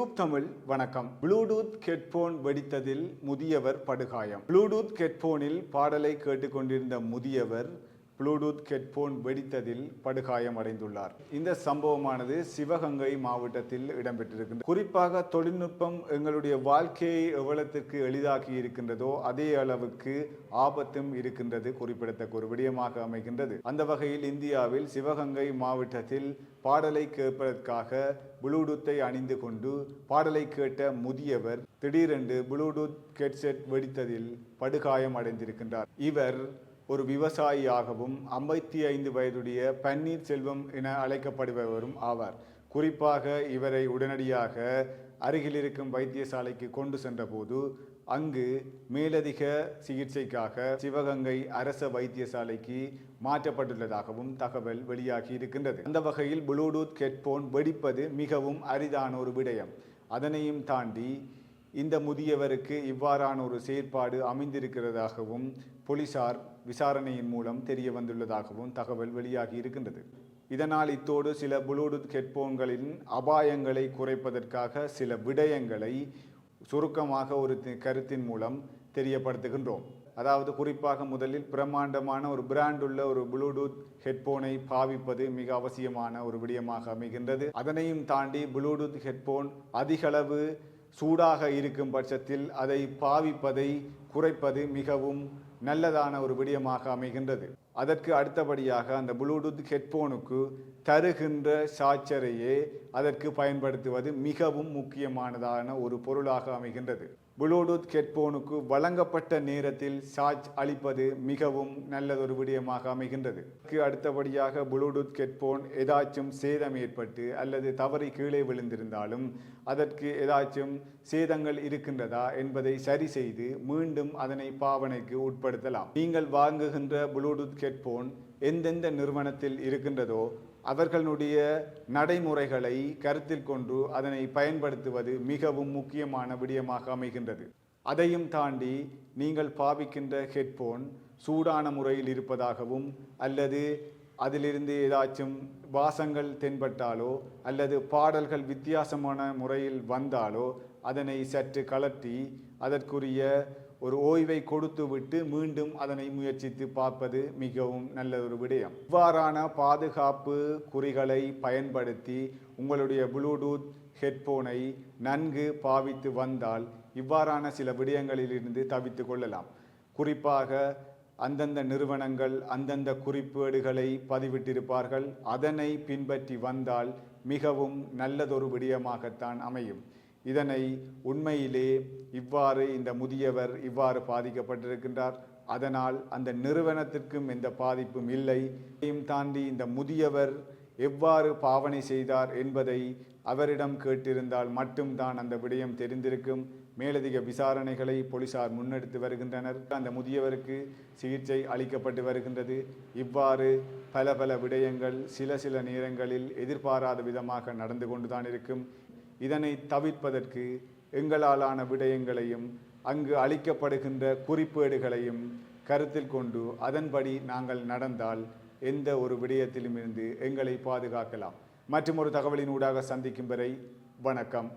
Tube Tamil வணக்கம். Bluetooth headphone வெடித்ததில் முதியவர் படுகாயம். ப்ளூடூத் ஹெட்போனில் பாடலை கேட்டுக்கொண்டிருந்த முதியவர் ப்ளூடூத் ஹெட்போன் வெடித்ததில் படுகாயம் அடைந்துள்ளார். இந்த சம்பவமானது சிவகங்கை மாவட்டத்தில் இடம்பெற்றிருக்கின்றது. குறிப்பாக தொழில்நுட்பம் எங்களுடைய வாழ்க்கையை எவ்வளத்திற்கு எளிதாக்கி இருக்கின்றதோ அதே அளவுக்கு ஆபத்தும் இருக்கின்றது குறிப்பிடத்தக்க ஒரு விடயமாக அமைகின்றது. அந்த வகையில் இந்தியாவில் சிவகங்கை மாவட்டத்தில் பாடலை கேட்பதற்காக ப்ளூடூத்தை அணிந்து கொண்டு பாடலை கேட்ட முதியவர் திடீரென்று ப்ளூடூத் ஹெட்செட் வெடித்ததில் படுகாயம் அடைந்திருக்கின்றார். இவர் ஒரு விவசாயியாகவும் ஐம்பத்தி ஐந்து வயதுடைய பன்னீர் செல்வம் என அழைக்கப்படுபவரும் ஆவார். குறிப்பாக இவரை உடனடியாக அருகில் இருக்கும் வைத்தியசாலைக்கு கொண்டு சென்றபோது அங்கு மேலதிக சிகிச்சைக்காக சிவகங்கை அரச வைத்தியசாலைக்கு மாற்றப்பட்டுள்ளதாகவும் தகவல் வெளியாகி இருக்கின்றது. அந்த வகையில் ப்ளூடூத் ஹெட்போன் வெடிப்பது மிகவும் அரிதான ஒரு விடயம். அதனையும் தாண்டி இந்த முதியவருக்கு இவ்வாறான ஒரு செயற்பாடு அமைந்திருக்கிறதாகவும் போலீசார் விசாரணையின் மூலம் தெரிய வந்துள்ளதாகவும் தகவல் வெளியாகி இருக்கின்றது. இதனால் இத்தோடு சில ப்ளூடூத் ஹெட்போன்களின் அபாயங்களை குறைப்பதற்காக சில விடயங்களை சுருக்கமாக ஒரு கருத்தின் மூலம் தெரியப்படுத்துகின்றோம். அதாவது குறிப்பாக முதலில் பிரம்மாண்டமான ஒரு பிராண்டுள்ள ஒரு ப்ளூடூத் ஹெட்போனை பாவிப்பது மிக அவசியமான ஒரு விடயமாக அமைகின்றது. அதனையும் தாண்டி ப்ளூடூத் ஹெட்போன் அதிகளவு சூடாக இருக்கும் பட்சத்தில் அதை பாவிப்பதை குறைப்பது மிகவும் நல்லதான ஒரு விடயமாக அமைகின்றது. அதற்கு அடுத்தபடியாக அந்த ப்ளூடூத் ஹெட்ஃபோனுக்கு தருகின்ற சார்ஜரையே அதற்கு பயன்படுத்துவது மிகவும் முக்கியமானதான ஒரு பொருளாக அமைகின்றது. ப்ளூடூத் ஹெட்ஃபோனுக்கு வழங்கப்பட்ட நேரத்தில் சார்ஜ் அளிப்பது மிகவும் நல்லதொரு விடயமாக அமைகின்றது. அதற்கு அடுத்தபடியாக ப்ளூடூத் ஹெட்ஃபோன் ஏதாச்சும் சேதம் ஏற்பட்டு அல்லது தவறி கீழே விழுந்திருந்தாலும் அதற்கு ஏதாச்சும் சேதங்கள் இருக்கின்றதா என்பதை சரி செய்து மீண்டும் அதனை பாவனைக்கு உட்படுத்தலாம். நீங்கள் வாங்குகின்ற ப்ளூடூத் ஹெட்போன் எந்தெந்த நிறுவனத்தில் இருக்கின்றதோ அவர்களுடைய நடைமுறைகளை கருத்தில் கொண்டு அதனை பயன்படுத்துவது மிகவும் முக்கியமான விடயமாக அமைகின்றது. அதையும் தாண்டி நீங்கள் பாவிக்கின்ற ஹெட்போன் சூடான முறையில் இருப்பதாகவும் அல்லது அதிலிருந்து ஏதாச்சும் வாசங்கள் தென்பட்டாலோ அல்லது பாடல்கள் வித்தியாசமான முறையில் வந்தாலோ அதனை சற்று கலட்டி அதற்குரிய ஒரு ஓய்வை கொடுத்து விட்டு மீண்டும் அதனை முயற்சித்து பார்ப்பது மிகவும் நல்ல ஒரு விடயம். இவ்வாறான பாதுகாப்பு குறிகளை பயன்படுத்தி உங்களுடைய ப்ளூடூத் ஹெட்போனை நன்கு பாவித்து வந்தால் இவ்வாறான சில விடயங்களிலிருந்து தவித்து கொள்ளலாம். குறிப்பாக அந்தந்த நிறுவனங்கள் அந்தந்த குறிப்பேடுகளை பதிவிட்டிருப்பார்கள். அதனை பின்பற்றி வந்தால் மிகவும் நல்லதொரு விடயமாகத்தான் அமையும். இதனை உண்மையிலே இவ்வாறு இந்த முதியவர் இவ்வாறு பாதிக்கப்பட்டிருக்கின்றார். அதனால் அந்த நிறுவனத்திற்கும் எந்த பாதிப்பும் இல்லை. இதையும் தாண்டி இந்த முதியவர் எவ்வாறு பாவனை செய்தார் என்பதை அவரிடம் கேட்டிருந்தால் மட்டும்தான் அந்த விடயம் தெரிந்திருக்கும். மேலதிக விசாரணைகளை போலீசார் முன்னெடுத்து வருகின்றனர். அந்த முதியவருக்கு சிகிச்சை அளிக்கப்பட்டு வருகின்றது. இவ்வாறு பல பல விடயங்கள் சில சில நேரங்களில் எதிர்பாராத விதமாக நடந்து கொண்டுதான் இருக்கும். இதனை தவிர்ப்பதற்கு எங்களாலான விடயங்களையும் அங்கு அளிக்கப்படுகின்ற குறிப்பேடுகளையும் கருத்தில் கொண்டு அதன்படி நாங்கள் நடந்தால் எந்த ஒரு விடயத்திலும் இருந்து எங்களை பாதுகாக்கலாம். மற்றும் ஒரு தகவலின் ஊடாக சந்திக்கும் வரை வணக்கம்.